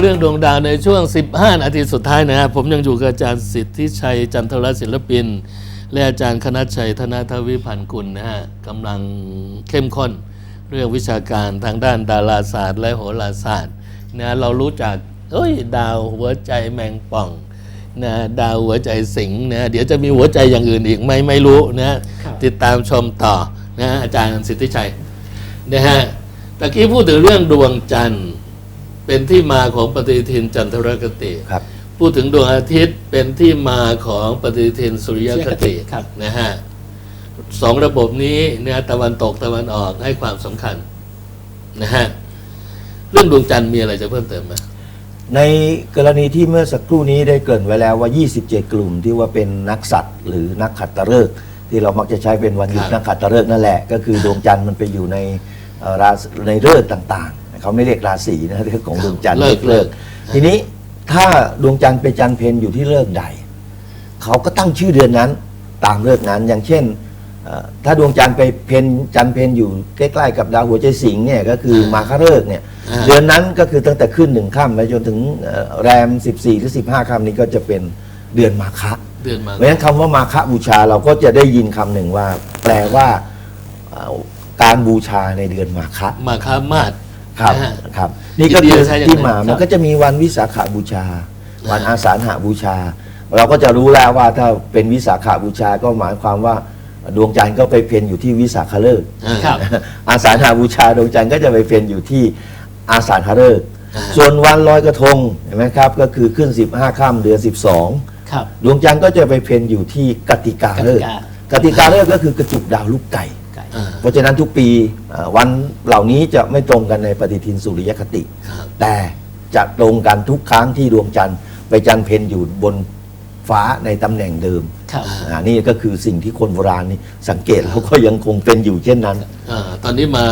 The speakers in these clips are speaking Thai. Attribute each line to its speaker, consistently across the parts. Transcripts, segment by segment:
Speaker 1: เรื่องดวงดาวในช่วง 15 นาทีสุดท้ายนะครับผมยังอยู่กับอาจารย์สิทธิชัยจันทรศิลปิน และอาจารย์คณัชชัยธนาทวิพันธ์กุลนะฮะกำลังเข้มข้นเรื่องวิชาการทางด้านดาราศาสตร์และโหราศาสตร์นะเรารู้จักเอ้ย ดาวหัวใจแมงป่องนะดาวหัวใจสิงห์นะเดี๋ยวจะมีหัวใจอย่างอื่นอีกไหมไม่รู้นะครับติดตามชมต่อนะอาจารย์สิทธิชัยนะฮะตะกี้พูดถึงเรื่องดวงจันทร์ เป็นที่มาของปฏิทินจันทรคติ
Speaker 2: ครับ
Speaker 1: พูดถึงดวงอาทิตย์เป็นที่มาของปฏิทินสุริยคติ
Speaker 3: ครับ
Speaker 1: นะฮะสองระบบนี้เนี่ยตะวันตกตะวันออกให้ความสำคัญนะฮะเรื่องดวงจันทร์มีอะไรจะเพิ่มเติมไหม
Speaker 2: ในกรณีที่เมื่อสักครู่นี้ได้เกริ่นไว้แล้วว่า 27 กลุ่มที่ว่าเป็นนักสัตว์ หรือนักขัตฤกษ์ที่เรามักจะใช้เป็นวันหยุด
Speaker 1: ครับ
Speaker 2: นักขัตฤกษ์นั่นแหละ ก็คือดวงจันทร์มันไปอยู่ในเอ่อราศีในฤกษ์ต่างๆ เขาไม่เรียกราศีนะเรื่องของดวงจันทร์
Speaker 1: เลิก
Speaker 2: เลิกทีนี้ถ้าดวงจันทร์ไปจันทร์เพนอยู่ที่เลิกษ์ใด เขาก็ตั้งชื่อเดือนนั้นตามเลิกษ์นั้น อย่างเช่นเอ่อถ้าดวงจันทร์ไปเพนจันทร์เพนอยู่ใกล้ๆกับดาวหัวใจสิงห์เนี่ยก็คือมาคฤกษ์เนี่ย
Speaker 1: อ่า
Speaker 2: เดือนนั้นก็คือตั้งแต่ขึ้นหนึ่งค่ำไปจนถึงเอ่อแรม 14 หรือ 15ค่ำนี้ก็จะเป็นเดือนมาคะ
Speaker 1: เดือนมา
Speaker 2: เพราะฉะนั้นคำว่ามาคะบูชาเราก็จะได้ยินคำหนึ่งว่า แปลว่าเอ่อการบูชาในเดือนมาคะ
Speaker 1: มาค้ามาด
Speaker 2: ครับ
Speaker 1: นะฮะ
Speaker 2: ครับ นี่ก็คือ
Speaker 1: อินเดียใช่อย่างนั้น
Speaker 2: ที่มา
Speaker 1: ครับ
Speaker 2: มันก็จะมีวันวิสาขาบูชา วันอาสาฬหบูชา เราก็จะรู้แล้วว่าถ้าเป็นวิสาขาบูชาก็หมายความว่าดวงจันทร์ก็ไปเพ็ญอยู่ที่วิสาขฤกษ์
Speaker 1: อ่า
Speaker 3: ครับ
Speaker 2: อาสาฬหบูชาดวงจันทร์ก็จะไปเพ็ญอยู่ที่อาสาฬหฤกษ์
Speaker 1: อ่า
Speaker 2: ส่วนวันลอยกระทงเห็นไหมครับ ก็คือขึ้น 15ค่ำเดือน 12
Speaker 3: ครับ
Speaker 2: ดวงจันทร์ก็จะไปเพ็ญอยู่ที่กติกาฤกษ์
Speaker 3: กติกา
Speaker 2: กติกาฤกษ์ก็คือกระจุกดาวลูกไก่
Speaker 3: ไก่
Speaker 1: อ่า
Speaker 2: เพ ราะฉะนั้นทุกปีเอ่อวันเหล่านี้จะไม่ตรงกันในปฏิทินสุริยคติ
Speaker 1: ครับ
Speaker 2: แต่จะตรงกันทุกครั้งที่ดวงจันทร์ไปจันทร์เพนอยู่บนฟ้าในตำแหน่งเดิม
Speaker 3: ครับ
Speaker 2: อ่านี่ก็คือสิ่งที่คนโบราณนี่สังเกตแล้วก็ยังคงเป็นอยู่เช่นนั้น
Speaker 1: อ่าตอนนี้มา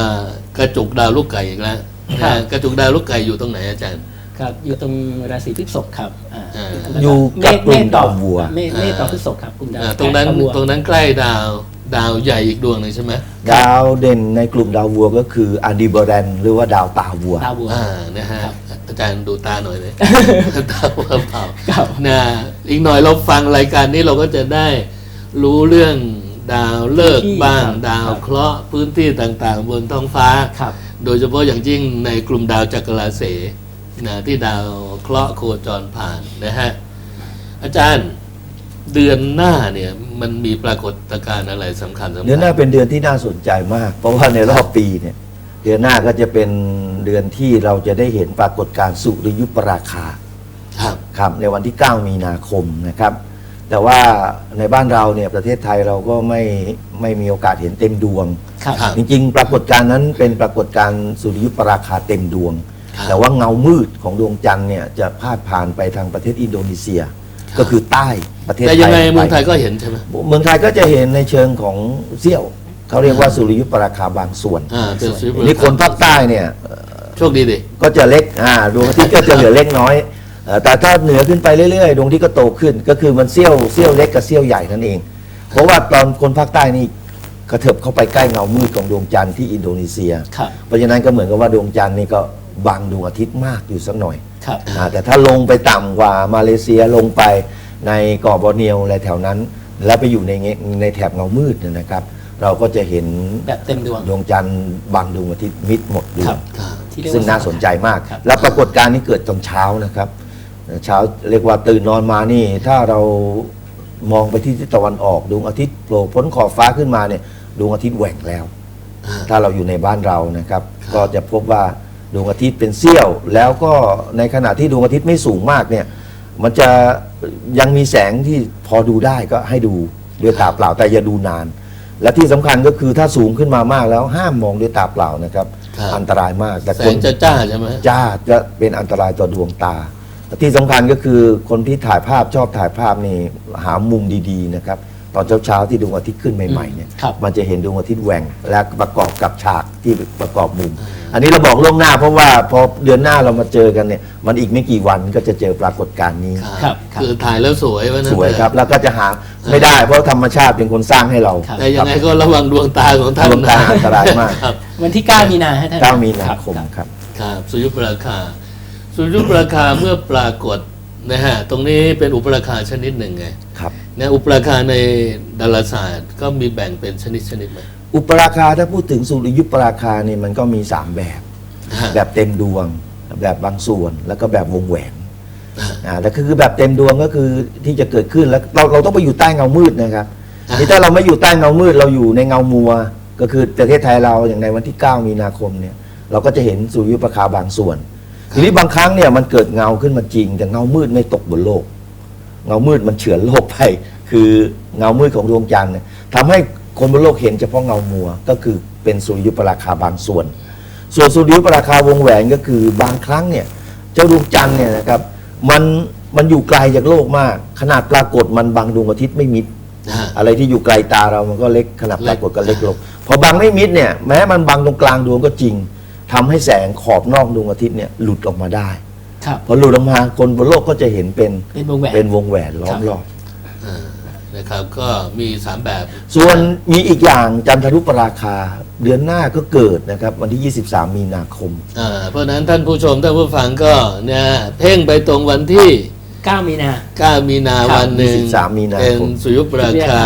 Speaker 1: กระจุกดาวลูกไก่อีกแล้ว
Speaker 3: ครับ
Speaker 1: นะกระจุกดาวลูกไก่อยู่ตรงไหนอาจารย์
Speaker 3: ครับอยู่ตรงราศีพฤษภครับอ่า
Speaker 1: อ่า
Speaker 2: อยู่กับกลุ่มดาววัว
Speaker 3: เมษเมษต่อพฤษภครับกลุ่มดาว
Speaker 1: อ่าตรงนั้น
Speaker 3: ดาววัว
Speaker 1: ตรงนั้นใกล้ดาว ดาวใหญ่อีกดวงหนึ่งใช่ไหม
Speaker 2: ดาวเด่นในกลุ่มดาววัวก็คืออาดิเบรันหรือว่าดาวตาวัว
Speaker 3: ดาววัว
Speaker 1: อ่านะฮะ
Speaker 3: ครับ
Speaker 1: อาจารย์ดูตาหน่อยเลย ตาว่าเปล่า
Speaker 3: ครับ
Speaker 1: นะอีกหน่อยเราฟังรายการนี้เราก็จะได้รู้เรื่องดาวเลิกษ์บ้าง
Speaker 3: ครับ
Speaker 1: ดาวเคราะห์พื้นที่ต่างๆ บนท้องฟ้า
Speaker 3: ครับ
Speaker 1: โดยเฉพาะอย่างยิ่งในกลุ่มดาวจักรราศีนะที่ดาวเคราะห์โคจรผ่านนะฮะอาจารย์เดือนหน้าเนี่ย มันมีปรากฏการณ์อะไรสำคัญสำคัญ
Speaker 2: เดือนหน้าเป็นเดือนที่น่าสนใจมาก เพราะว่าในรอบปีเนี่ย เดือนหน้าก็จะเป็นเดือนที่เราจะได้เห็นปรากฏการณ์สุริยุปราคา
Speaker 1: ครับ
Speaker 2: ครับในวันที่ 9 มีนาคมนะครับ แต่ว่าในบ้านเราเนี่ยประเทศไทยเราก็ไม่ไม่มีโอกาสเห็นเต็มดวง
Speaker 3: ครับ
Speaker 1: ครับ
Speaker 2: จริงๆ ปรากฏการณ์นั้นเป็นปรากฏการณ์สุริยุปราคาเต็มดวง
Speaker 1: ครับ
Speaker 2: แต่ว่าเงามืดของดวงจันทร์เนี่ยจะพาดผ่านไปทางประเทศอินโดนีเซีย
Speaker 1: ครับ
Speaker 2: ก็คือใต้ ประเทศ
Speaker 1: แต่ยังไง
Speaker 2: ป
Speaker 1: เมืองไทยก็เห็นใช่ไหม
Speaker 2: เมืองไทยก็จะเห็นในเชิงของเสี้ยวเขาเรียกว่าสุริยุปราคาบางส่วน
Speaker 1: อ่าเป็นสุริยุปราคา
Speaker 2: นี่คนภาคใต้เนี่ย
Speaker 1: โชคดีดิ
Speaker 2: ก็จะเล็กอ่าดวงอาทิตย์ก็จะเหลือเล็กน้อยเอ่อแต่ถ้าเหนือขึ้นไปเรื่อยๆดวงอาทิตย์ก็โตขึ้น ก็คือมันเสี้ยวเสี้ยวเล็กกับเสี้ยวใหญ่นั่นเอง เพราะว่าตอนคนภาคใต้นี่กระเถิบเข้าไปใกล้เงามืดของดวงจันทร์ที่อินโดนีเซีย
Speaker 3: ครับ
Speaker 2: เพราะฉะนั้นก็เหมือนกับว่าดวงจันทร์นี่ก็บังดวงอาทิตย์มากอยู่สักหน่อย
Speaker 3: ครับ
Speaker 2: อ่าแต่ถ้าลงไปต่ำกว่ามาเลเซียลงไป ในเกาะบอร์เนียวอะไรแถวนั้น แล้วไปอยู่ในเงในแถบเงามืดเนยนะครับ เราก็จะเห็น
Speaker 3: แบบเต็มดวง
Speaker 2: ดวงจันทร์บังดวงอาทิตย์มิดหมดดว
Speaker 3: ครั
Speaker 2: ง
Speaker 3: บ
Speaker 1: ครับ
Speaker 3: ที่เรียก
Speaker 2: ซึ่ง
Speaker 3: ว่า
Speaker 2: น่าสนใจมาก
Speaker 3: ครับ
Speaker 2: แล้วปรากฏการณ์นี้เกิดตอนเช้านะครับ เช้าเรียกว่าตื่นนอนมานี่ ถ้าเรามองไปที่ทิศตะวันออกดวงอาทิตย์โผล่พ้นขอบฟ้าขึ้นมาเนี่ยดวงอาทิตย์แหว่งแล้ว
Speaker 1: อ่า
Speaker 2: ถ้าเราอยู่ในบ้านเรานะครับ
Speaker 1: ครับ
Speaker 2: ก็จะพบว่าดวงอาทิตย์เป็นเสี้ยว แล้วก็ในขณะที่ดวงอาทิตย์ไม่สูงมากเนี่ย มันจะ ยังมีแสงที่พอดูได้ก็ให้ดูด้วยตาเปล่าแต่อย่าดูนาน และที่สำคัญก็คือถ้าสูงขึ้นมามากแล้วห้ามมองด้วยตาเปล่านะครับ
Speaker 1: ครับ
Speaker 2: อันตรายมากแต่
Speaker 1: แส
Speaker 2: คน
Speaker 1: งจะจ้าใช่ไหม
Speaker 2: จ้าจะเป็นอันตรายต่อดวงตาที่สำคัญก็คือคนที่ถ่ายภาพชอบถ่ายภาพนี่หามุมดีๆนะครับ ตอนเช้าๆที่ดวงอาทิตย์ขึ้นใหม่ๆเนี่ย
Speaker 3: ครับ
Speaker 2: มันจะเห็นดวงอาทิตย์แหว่งและประกอบกับฉากที่ประกอบมุม อันนี้เราบอกล่วงหน้าเพราะว่าพอเดือนหน้าเรามาเจอกันเนี่ยมันอีกไม่กี่วันก็จะเจอปรากฏการณ์นี้
Speaker 3: ครับ
Speaker 1: คือถ่ายแล้วสวยว่านั้น
Speaker 2: สวยครับ แล้วก็จะหาไม่ได้เพราะธรรมชาติเป็นคนสร้างให้เรา
Speaker 3: ครับ
Speaker 1: แต่ยังไงก็ระวังดวงตาของท่าน
Speaker 2: ดวงตา
Speaker 1: นะ
Speaker 2: อันตรายมาก
Speaker 1: ครับ
Speaker 3: วันที่ 9 มีนาให้ท่าน
Speaker 2: 9มีนาคมครับ
Speaker 1: ครับสุริยุปราคา สุริยุปราคาเมื่อปรากฏนะฮะตรงนี้เป็นอุปราคาชนิดหนึ่งไง
Speaker 2: ครับ
Speaker 1: นะอุปราคาในดาราศาสตร์ก็มีแบ่งเป็นชนิดชนิดไหม
Speaker 2: อุปราคาถ้าพูดถึงสุริยุปราคาเนี่ยมันก็มี 3 แบบ
Speaker 1: ฮะ
Speaker 2: แบบเต็มดวง แบบบางส่วนแล้วก็แบบวงแหวนอ่าแต่คือแบบเต็มดวงก็คือที่จะเกิดขึ้นแล้วเราเราต้องไปอยู่ใต้เงามืดนะครับนี่ถ้าเราไม่อยู่ใต้เงามืดเราอยู่ในเงามัว ก็คือประเทศไทยเราอย่างในวันที่ 9 มีนาคมเนี่ยเราก็จะเห็นสุริยุปราคาบางส่วน ทีนี้บางครั้งเนี่ยมันเกิดเงาขึ้นมาจริง แต่เงามืดไม่ตกบนโลก เงามืดมันเฉือนโลกไป คือเงามืดของดวงจันทร์เนี่ยทำให้คนบนโลกเห็นเฉพาะเงามัว ก็คือเป็นสุริยุปราคาบางส่วน ส่วนสุริยุปราคาวงแหวนก็คือบางครั้งเนี่ยเจ้าดวงจันทร์เนี่ยนะครับมันมันอยู่ไกลจากโลกมาก ขนาดปรากฏมันบังดวงอาทิตย์ไม่มิด
Speaker 1: นะฮะ
Speaker 2: อะไรที่อยู่ไกลตาเรามันก็เล็กขนาดปรากฏก็เล็กลง
Speaker 1: เล็ก
Speaker 2: พอบังไม่มิดเนี่ยแม้มันบังตรงกลางดวงก็จริงทำให้แสงขอบนอกดวงอาทิตย์เนี่ยหลุดออกมาได้
Speaker 3: ครับ
Speaker 2: พอหลุดออกมาคนบนโลกก็จะเห็นเป็น
Speaker 3: เป็นวงแหวน
Speaker 2: เป็นวงแหวนล้อมรอบ
Speaker 1: อ่านะครับก็มีสามแบบ
Speaker 2: ส่วนมีอีกอย่างจันทรุปราคาเดือนหน้าก็เกิดนะครับ วันที่ 23 มีนาคม
Speaker 1: อ่าเพราะฉะนั้นท่านผู้ชมท่านผู้ฟังก็เนี่ยเพ่งไปตรงวันที่
Speaker 3: 9 มีนา
Speaker 1: 9 มีนา
Speaker 3: ครับ
Speaker 1: วันหนึ่ง
Speaker 2: 23มีนาคม
Speaker 1: เป็นสุริยุปราคา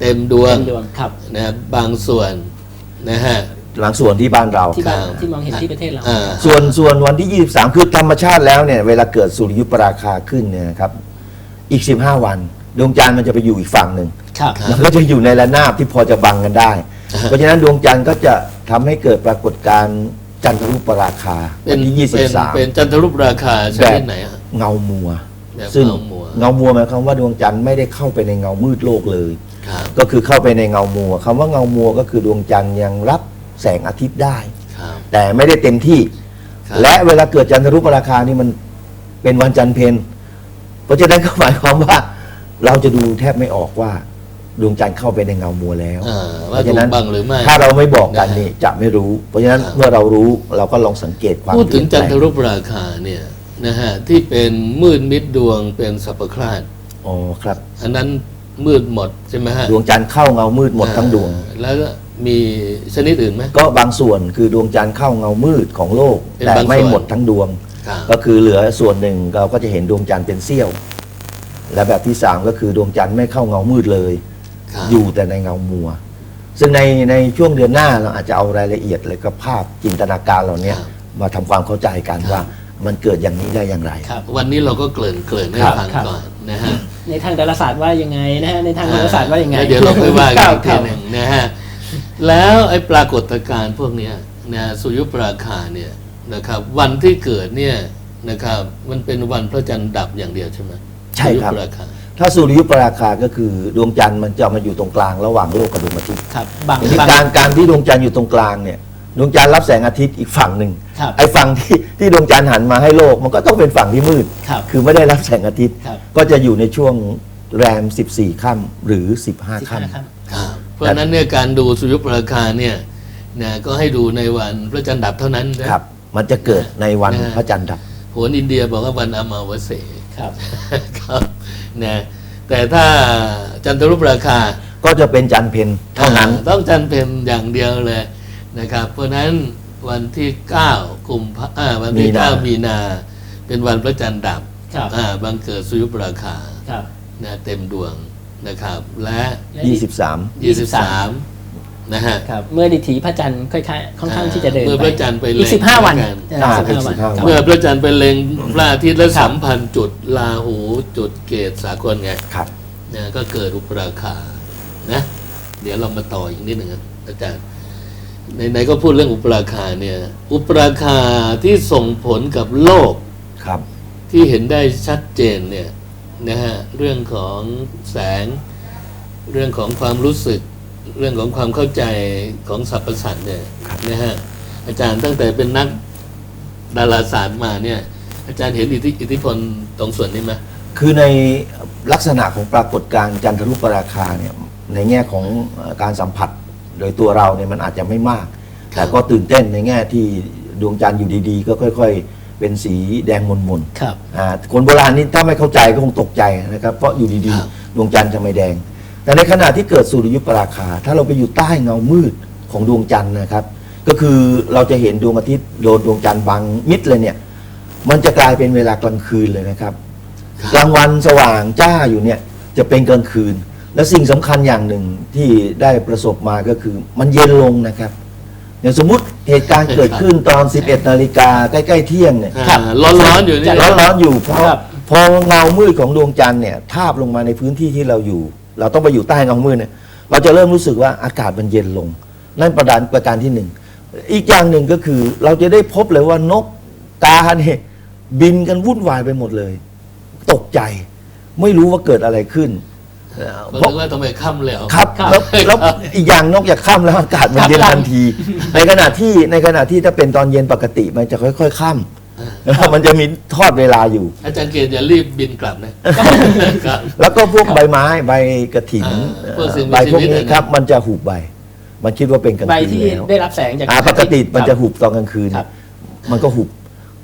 Speaker 1: เต็มดวง
Speaker 3: เต็มดวงครับ
Speaker 1: นะบางส่วนนะฮะ
Speaker 2: หลังส่วนที่บ้านเรา
Speaker 3: ที่บ้าน
Speaker 1: ครับ
Speaker 3: ที่มองเห็นที่ประเทศเรา
Speaker 1: อ่า
Speaker 2: ส่วนส่วนวันที่ 23 คือธรรมชาติแล้วเนี่ยเวลาเกิดสุริยุปราคาขึ้นเนี่ยนะครับ อีก 15 วัน ดวงจันทร์มันจะไปอยู่อีกฝั่งหนึ่ง
Speaker 3: ครับ
Speaker 2: มันก็จะอยู่ในระนาบที่พอจะบังกันได้เพราะฉะนั้นดวงจันทร์ก็จะทำให้เกิดปรากฏการณ์จันทรุปราคา
Speaker 1: เป็
Speaker 2: วันนที่
Speaker 1: เป็นเป็น
Speaker 2: 23
Speaker 1: จันทรุปราคาชนิดไหนฮะ
Speaker 2: เงามัว
Speaker 1: แบบ
Speaker 2: ซึ่ง
Speaker 1: เงามัว
Speaker 2: เงามัวหมายความว่าดวงจันทร์ไม่ได้เข้าไปในเงามืดโลกเลย
Speaker 1: ครับ
Speaker 2: ก็คือเข้าไปในเงามัวคำว่าเงามัวก็คือดวงจันทร์ยังรับ แสงอาทิตย์ได้
Speaker 1: ครับ
Speaker 2: แต่ไม่ได้เต็มที่
Speaker 1: ครับ
Speaker 2: และเวลาเกิดจันทรุปราคานี่มันเป็นวันจันทร์เพนเพราะฉะนั้นก็หมายความว่า เราจะดูแทบไม่ออกว่าดวงจันทร์เข้าไปในเงามัวแล้ว
Speaker 1: อ่า
Speaker 2: เพ
Speaker 1: ว่า
Speaker 2: ราะ
Speaker 1: ถู
Speaker 2: ฉะ
Speaker 1: ก
Speaker 2: นั้น
Speaker 1: บังหรือไม่
Speaker 2: ถ้าเราไม่บอกกัน
Speaker 1: นะฮะ
Speaker 2: นี่จะไม่รู้ เพราะฉะนั้น
Speaker 1: ครับ
Speaker 2: เมื่อเรารู้เราก็ลองสังเกตความ
Speaker 1: พูดถึง
Speaker 2: เป
Speaker 1: จั
Speaker 2: ลี่
Speaker 1: น
Speaker 2: ย
Speaker 1: ท
Speaker 2: แปล
Speaker 1: รุปราคาเนี่ยนะฮะที่เป็นมืดมิดดวงเป็นสัพพคราช
Speaker 2: อ๋อครับ
Speaker 1: อันนั้นมืดหมดใช่ไหมฮะ
Speaker 2: ดวงจันทร์เข้าเงามืดหมดทั้งดวง
Speaker 1: อ่าแล้ว มีชนิดอื่นไหม
Speaker 2: ก็บางส่วนคือดวงจันทร์เข้าเงามืดของโลก
Speaker 1: เป็น
Speaker 2: แต่
Speaker 1: บางส่วน
Speaker 2: ไม่หมดทั้งดวง
Speaker 1: ครับ
Speaker 2: ก็คือเหลือส่วนหนึ่งเราก็จะเห็นดวงจันทร์เป็นเสี้ยว และแบบที่สามก็คือดวงจันทร์ไม่เข้าเงามืดเลย
Speaker 1: ครับ
Speaker 2: อยู่แต่ในเงามัว ซึ่งในในช่วงเดือนหน้าเราอาจจะเอารายละเอียดเลยก็ภาพจินตนาการเหล่านี้
Speaker 1: ครับ
Speaker 2: มาทำความเข้าใจกันว่ามันเกิดอย่างนี้ได้อย่างไร
Speaker 3: ครับ
Speaker 1: วันนี้เราก็เกริ่นเกริ่นให้
Speaker 3: ครับ
Speaker 1: ฟัง
Speaker 3: ครับ
Speaker 1: ก่อนนะฮะ
Speaker 3: ในทางดาราศาสตร์ว่ายังไงนะฮะในทางดาราศาสตร์ว่ายังไง
Speaker 1: แล้วเดี๋ยวเราค่อยว่ากันอีก
Speaker 3: ค
Speaker 1: ที
Speaker 3: รับ
Speaker 1: หนึ่งนะฮะ แล้วไอ้ปรากฏการณ์พวกเนี้ยนะสุริยุปราคาเนี่ยนะครับ วันที่เกิดเนี่ยนะครับ มันเป็นวันพระจันทร์ดับอย่างเดียวใช่ไหม
Speaker 2: ใช่ครับ
Speaker 1: สุริยุปราคา
Speaker 2: ถ้าสุริยุปราคาก็คือดวงจันทร์มันจะมาอยู่ตรงกลางระหว่างโลกกับดวงอาทิตย์
Speaker 3: ครับบาง
Speaker 2: ทีนี้
Speaker 3: บาง
Speaker 2: การการที่ดวงจันทร์อยู่ตรงกลางเนี่ยดวงจันทร์รับแสงอาทิตย์อีกฝั่งหนึ่ง
Speaker 3: ครับ
Speaker 2: ไอ้ฝั่งที่ที่ดวงจันทร์หันมาให้โลกมันก็ต้องเป็นฝั่งที่มืด
Speaker 3: ครับ
Speaker 2: คือไม่ได้รับแสงอาทิตย์
Speaker 3: ครับ
Speaker 2: ก็จะอยู่ในช่วงแรม 14 ค่ำหรือ 15
Speaker 3: สิบห้า
Speaker 2: ค่
Speaker 3: ค รับ
Speaker 1: ครับเพราะฉะนั้นเนี่ยการดูสุริยุปราคาเนี่ยนะก็ให้ดูในวันพระจันทร์ดับเท่านั้นนะำ
Speaker 2: ครับ มันจะเกิดในวัน
Speaker 1: นะฮะ
Speaker 2: พระจันทร์ดับ
Speaker 1: โหนอินเดียบอกว่าวันอามาวเส
Speaker 3: ครับ
Speaker 1: ครับนะแต่ถ้าจันทรุปราคา
Speaker 2: ก็จะเป็นจันทร์เพนเท่านั้น
Speaker 1: อ่ต้องจันทร์เพ็ญอย่างเดียวเลยนะครับ เพราะฉะนั้นวันที่9กุมภาอ่าวันที่
Speaker 2: มีนา
Speaker 1: 9มีนา เป็นวันพระจันทร์ดับ
Speaker 3: ครับ
Speaker 1: อ่าบังเกิดสุริยุปราคา
Speaker 3: ครับ
Speaker 1: นะเต็มดวง นะครับและ
Speaker 3: และ
Speaker 2: 23
Speaker 1: 23 นะฮะ
Speaker 3: ครับเมื่อดิถีพระจันทร์ค่อยๆค่อนข้างที่จะเดิน
Speaker 1: เมื่อพระจันทร์ไป
Speaker 3: อีก
Speaker 1: เล็ง
Speaker 3: สิบห้าวัน
Speaker 1: กัน
Speaker 3: เออ
Speaker 2: อ่า
Speaker 3: สิบห้าวัน
Speaker 2: อีก15
Speaker 3: ครับ
Speaker 1: เมื่อพระจันทร์ไปเล็งพระอาทิตย์และ
Speaker 3: ครับ
Speaker 1: สัมพันธ์จุดลาหูจุดเกตสากลไง
Speaker 2: ครับ
Speaker 1: นะก็เกิดอุปราคานะ เดี๋ยวเรามาต่ออีกนิดหนึ่งครับอาจารย์ไหนๆก็พูดเรื่องอุปราคาเนี่ย อุปราคาที่ส่งผลกับโลก
Speaker 2: ครับ
Speaker 1: ที่เห็นได้ชัดเจนเนี่ย นะฮะเรื่องของแสง เรื่องของความรู้สึก เรื่องของความเข้าใจของสรรพสัตว์เนี่ยนะฮะอาจารย์ตั้งแต่เป็นนักดาราศาสตร์มาเนี่ย อาจารย์เห็นอิทธิอิทธิพลตรงส่วนนี้ไหม
Speaker 2: คือในลักษณะของปรากฏการณ์จันทรุปราคาเนี่ยในแง่ของเอ่อการสัมผัสโดยตัวเราเนี่ยมันอาจจะไม่มาก
Speaker 1: ครับ
Speaker 2: แต่ก็ตื่นเต้นในแง่ที่ดวงจันทร์อยู่ดีๆ ก็ค่อย ๆ เป็นสีแดงมนๆ
Speaker 3: ครับ
Speaker 2: อ่าคนโบราณนี่ถ้าไม่เข้าใจก็คงตกใจนะครับเพราะอยู่ดี
Speaker 1: ครับ
Speaker 2: ๆดวงจันทร์จะไม่แดง แต่ในขณะที่เกิดสุริยุปราคา ถ้าเราไปอยู่ใต้เงามืดของดวงจันทร์นะครับ ก็คือเราจะเห็นดวงอาทิตย์โดนดวงจันทร์บังมิดเลยเนี่ย มันจะกลายเป็นเวลากลางคืนเลยนะครับกลางวันสว่างจ้าอยู่เนี่ยจะเป็นกลางคืน และสิ่งสำคัญอย่างหนึ่งที่ได้ประสบมาก็คือมันเย็นลงนะครับ อย่างสมมุติเหตุการณ์เกิดขึ้นตอน 11 นาฬิกาใกล้ ๆ เที่ยงเนี่ย
Speaker 1: อ่าร้อนๆอยู่นี่
Speaker 2: ร้อนร้อนๆอยู่เพราะ
Speaker 3: ครับ
Speaker 2: พอเงามืดของดวงจันทร์เนี่ยทาบลงมาในพื้นที่ที่เราอยู่ เราต้องไปอยู่ใต้เงามืดเนี่ยเราจะเริ่มรู้สึกว่าอากาศมันเย็นลง นั่นประการประการที่หนึ่งอีกอย่างหนึ่งก็คือเราจะได้พบเลยว่านกกาเนี่ยบินกันวุ่นวายไปหมดเลย ตกใจ ไม่รู้ว่าเกิดอะไรขึ้น เอ่อ
Speaker 1: ก็
Speaker 2: เพราะ
Speaker 1: นึกว่าทำไมค่ำแล้ว
Speaker 2: ครับ
Speaker 3: ครับ
Speaker 2: แล้วแล้วอีกอย่างนอกจากค่ำแล้วอากาศมันเย็นทันที ในขณะที่ในขณะที่ถ้าเป็นตอนเย็นปกติมันจะค่อย ๆค่ำแล้วมันจะมีทอดเวลาอยู่
Speaker 1: อาจารย์เกียรติอย่ารีบบินกลับนะครับ
Speaker 2: แล้วก็พวกใบไม้ใบกระถิน
Speaker 1: อ่าพวกสิ่งมี
Speaker 2: ใบพวก
Speaker 1: ชีวิต
Speaker 2: นี้
Speaker 1: อะนะ
Speaker 2: ครับมันจะหุบใบ มันคิดว่าเป็นกลาง
Speaker 3: ใบ
Speaker 2: คืน
Speaker 3: ที่
Speaker 2: แล้ว
Speaker 3: ได้รับแสงจาก
Speaker 2: อ่าปกติมันจะ
Speaker 3: ครับ
Speaker 2: หุบตอนกลางคืน
Speaker 3: ครับ
Speaker 2: มันก็หุบ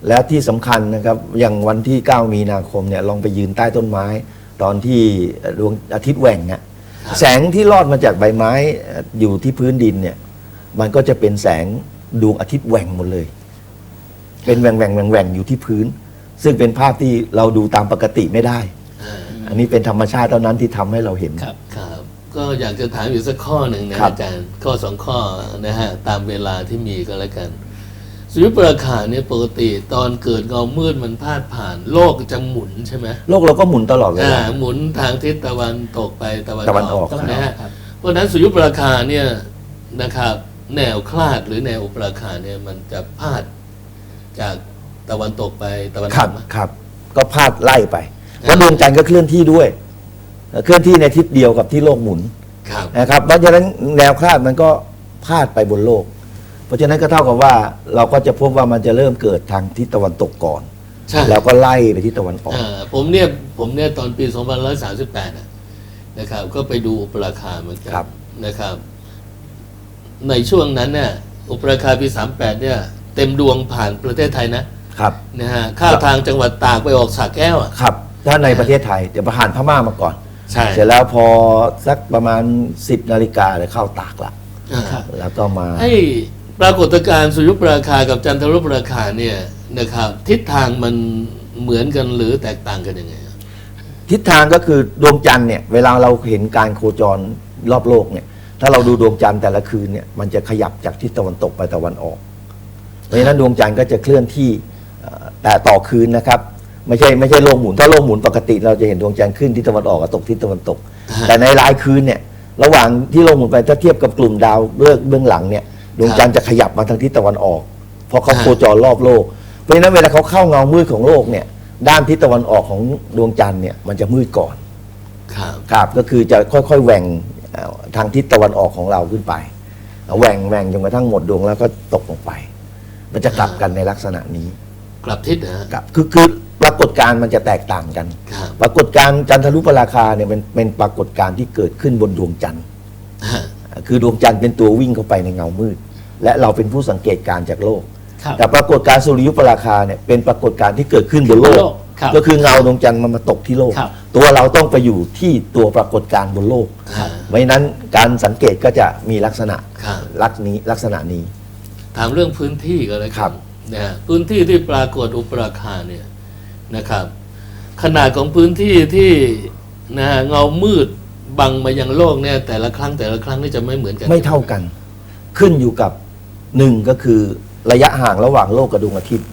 Speaker 2: แล้วที่สำคัญนะครับ อย่างวันที่ 9 มีนาคมเนี่ยลองไปยืนใต้ต้นไม้ ตอนที่ดวงอาทิตย์แหว่งอะแสงที่ลอดมาจากใบไม้อยู่ที่พื้นดินเนี่ย มันก็จะเป็นแสงดวงอาทิตย์แหว่งหมดเลย เป็นแหว่งแหว่งแหว่งแหว่งอยู่ที่พื้น ซึ่งเป็นภาพที่เราดูตามปกติไม่ได้
Speaker 1: อ่า
Speaker 2: อันนี้เป็นธรรมชาติเท่านั้นที่ทำให้เราเห็น
Speaker 3: ครับ
Speaker 1: ครับ ก็อยากจะถามอยู่สักข้อหนึ่งนะครับ อาจารย์ ข้อสองข้อนะฮะ ตามเวลาที่มีก็แล้วกัน สุริยุปราคาเนี่ยปกติตอนเกิดเงามืดมันพาดผ่าน โลกจะหมุนใช่ไหม
Speaker 2: โลกเราก็หมุนตลอดเว
Speaker 1: อ่า
Speaker 2: ลา
Speaker 1: หมุนทางทิศตะวันตกไปตะวัน
Speaker 2: ตะวันออก
Speaker 1: นะฮะ
Speaker 3: ครับ
Speaker 1: เพราะฉะนั้นสุริยุปราคาเนี่ยนะครับ แนวคลาดหรือแนวอุปราคาเนี่ยมันจะพาดจากตะวันตกไปตะวันอ
Speaker 2: ครั
Speaker 1: อบกไหม
Speaker 2: ครับ ก็พาดไล่ไปแล้วดวงจันทร์ก็เคลื่อนที่ด้วยเคลื่อนที่ในทิศเดียวกับที่โลกหมุน
Speaker 1: ครับ
Speaker 2: นะครับเพราะฉะนั้นแนวคลาดมันก็พาดไปบนโลก เพราะฉะนั้นก็เท่ากับว่าเราก็จะพบว่ามันจะเริ่มเกิดทางทิศตะวันตกก่อน
Speaker 1: ใช่
Speaker 2: แล้วก็ไล่ไปทิศตะวันออก
Speaker 1: อ่าผมเนี่ยผมเนี่ยตอนปี 2538นะนะครับ ก็ไปดูอุปราคาเหมือนกั
Speaker 2: ครับ
Speaker 1: นะครับ ในช่วงนั้นเนี่ยอุปราคาปี 38 เนี่ย เต็มดวงผ่านประเทศไทยนะครับ นะฮะข้ามทางจังหวัดตากไปออกสระแก้วอะ
Speaker 2: ครับ ถ้าในประเทศไทยเดี๋ยวผ่านพม่ามาก่อน
Speaker 1: ใช่
Speaker 2: เสร็จแล้วพอสักประมาณ 10นาฬิกาเลยเข้าตากละ
Speaker 1: อ่า
Speaker 3: ครับ
Speaker 2: แล้วก็มา
Speaker 1: ไอ้ ปรากฏการณ์สุริยุปราคากับจันทรุปราคาเนี่ยนะครับทิศทางมันเหมือนกันหรือแตกต่างกันยังไง
Speaker 2: ทิศทางก็คือดวงจันทร์เนี่ยเวลาเราเห็นการโคจรรอบโลกเนี่ย ถ้าเราดูดวงจันทร์แต่ละคืนเนี่ยมันจะขยับจากทิศตะวันตกไปตะวันออกเพราะฉะนั้นดวงจันทร์ก็จะเคลื่อนที่แต่ต่อคืนนะครับ ไม่ใช่ไม่ใช่โลกหมุนถ้าโลกหมุนปกติ เราจะเห็นดวงจันทร์ขึ้นที่ตะวันออกกับตกทิศตะวันตก แต่ในรายคืนเนี่ยระหว่างที่โลกหมุนไปถ้าเทียบกับกลุ่มดาวเบื้องเบื้องหลังเนี่ย ดวงจันทร์จะขยับมาทางทิศตะวันออก เพราะเขาโคจรรอบโลก เพราะฉะนั้นเวลาเขาเข้าเงามืดของโลกเนี่ย ด้านทิศตะวันออกของดวงจันทร์เนี่ยมันจะมืดก่อน
Speaker 1: ครับ
Speaker 2: ครับก็คือจะค่อยๆแหว่งเอ่อทางทิศตะวันออกของเราขึ้นไปแหว่งแหว่งจนกระทั่งหมดดวงแล้วก็ตกลงไป มันจะกลับกันในลักษณะนี้
Speaker 1: กลับทิศนะฮะ
Speaker 2: ครับคือคือปรากฏการณ์มันจะแตกต่างกัน
Speaker 1: ครับ
Speaker 2: ปรากฏการณ์จันทรุปราคาเนี่ยเป็นเป็นปรากฏการณ์ที่เกิดขึ้นบนดวงจันทร์
Speaker 1: ฮะ
Speaker 2: คือดวงจันทร์เป็นตัววิ่งเข้าไปในเงามืด และเราเป็นผู้สังเกตการณ์จากโลก
Speaker 3: ครับ
Speaker 2: แต่ปรากฏการณ์สุริยุปราคาเนี่ยเป็นปรากฏการณ์ที่เกิดขึ้นบนโล
Speaker 3: บน
Speaker 2: ก
Speaker 3: โลก ครับ
Speaker 2: ก็คือเงาดวงจันทร์มันมาตกที่โลก
Speaker 3: ครับ
Speaker 2: ตัวเราต้องไปอยู่ที่ตัวปรากฏการณ์บนโลก
Speaker 1: ฮะ
Speaker 2: ไม่นั้นการสังเกตก็จะมีลักษณะ
Speaker 1: ครับ
Speaker 2: ลักนี้ลักษณะนี้
Speaker 1: ถามเรื่องพื้นที่ก็แล้ว
Speaker 2: ครั
Speaker 1: กับนนะฮะพื้นที่ที่ปรากฏอุปราคาเนี่ยนะครับ ขนาดของพื้นที่ที่นะฮะเงามืดบังมายังโลกเนี่ยแต่ละครั้งแต่ละครั้งนี่จะไม่เหมือนกัน
Speaker 2: ไม่เท่ากัน ขึ้นอยู่กับ หนึ่งก็คือระยะห่างระหว่างโลกกับดวงอาทิตย์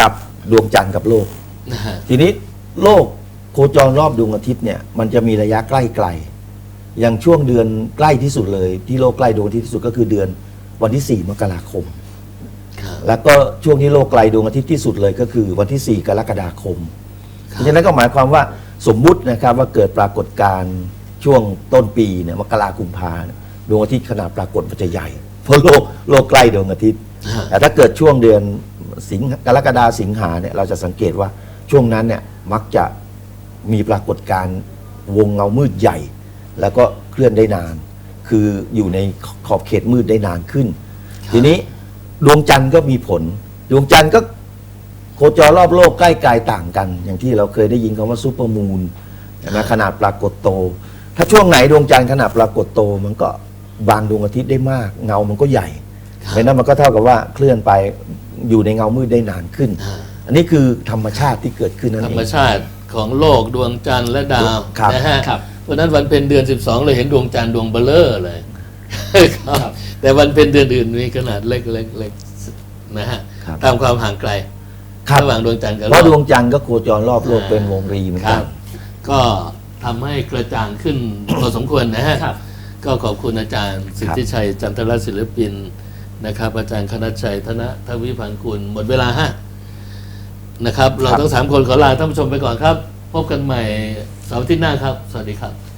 Speaker 2: กับดวงจันทร์กับโลก
Speaker 1: นะฮะ
Speaker 2: ทีนี้โลกโคจรรอบดวงอาทิตย์เนี่ยมันจะมีระยะใกล้ไกล อย่างช่วงเดือนใกล้ที่สุดเลย ที่โลกใกล้ดวงอาทิตย์ที่สุดก็คือเดือนวันที่ 4 มกราคม
Speaker 1: ครับ
Speaker 2: แล้วก็ช่วงที่โลกไกลดวงอาทิตย์ที่สุดเลยก็คือวันที่ 4 กรกฎาคม เพราะฉะนั้นก็หมายความว่าสมมุตินะครับว่าเกิดปรากฏการณ์ช่วงต้นปีเนี่ยมกรากุมภาเนี่ยดวงอาทิตย์ขนาดปรากฏมันจะใหญ่ เพราะโลกโลกใกล้ดวงอาทิตย์
Speaker 1: ฮะ
Speaker 2: แต่ถ้าเกิดช่วงเดือนสิงหากรกฎาสิงหาเนี่ยเราจะสังเกตว่าช่วงนั้นเนี่ยมักจะมีปรากฏการณ์วงเงามืดใหญ่ แล้วก็เคลื่อนได้นาน คืออยู่ในขอบเขตมืดได้นานขึ้น ทีนี้ดวงจันทร์ก็มีผล ดวงจันทร์ก็โคจรรอบโลกใกล้ไกลต่างกัน อย่างที่เราเคยได้ยินคำว่าซูเปอร์มูนนะขนาดปรากฏโต ถ้าช่วงไหนดวงจันทร์ขนาดปรากฏโตมันก็ บางดวงอาทิตย์ได้มาก เงามันก็ใหญ่
Speaker 1: ครับ
Speaker 2: เพราะฉะนั้นมันก็เท่ากับว่าเคลื่อนไปอยู่ในเงามืดได้นานขึ้น
Speaker 1: ฮะ
Speaker 2: อันนี้คือธรรมชาติที่เกิดขึ้นนั่น
Speaker 1: ธร
Speaker 2: เอ
Speaker 1: รม
Speaker 2: ง
Speaker 1: ชาติของโลกดวงจันทร์และดาว
Speaker 2: ครับ
Speaker 1: นะฮะ
Speaker 3: ครับ
Speaker 1: เพราะฉะนั้นวันเป็นเดือน 12 เลยเห็นดวงจันทร์ดวงเบลเลอร์เลยครับแต่วันเป็นเดือนอื่นมีขนาดเล็กเล็กเล็กนะฮะ
Speaker 2: ครับ
Speaker 1: ตามความห่างไกล
Speaker 2: ครับ
Speaker 1: ระหว่างดวงจันทร์กับ
Speaker 2: เพราะ
Speaker 1: โล
Speaker 2: ด
Speaker 1: ก
Speaker 2: วงจันทร์ก็โคจรรอบโลกเป็นวงรีเหมือน
Speaker 1: ค
Speaker 2: กั
Speaker 1: รั
Speaker 2: น
Speaker 1: บก็ทำให้กระจ่างขึ้นพอสมควรนะฮะ
Speaker 3: ครับ
Speaker 1: ก็ขอบคุณอาจารย์สิทธิชัยจันทรศิลปินนะครับ อาจารย์คณัชชัยธนทวิพันธ์กุลหมดเวลาฮะนะครับ เรา
Speaker 2: ครับ
Speaker 1: ทั้งสามคนขอลาท่านผู้ชมไปก่อนครับ พบกันใหม่เสาร์อาที่หน้าครับ สวัสดีครับ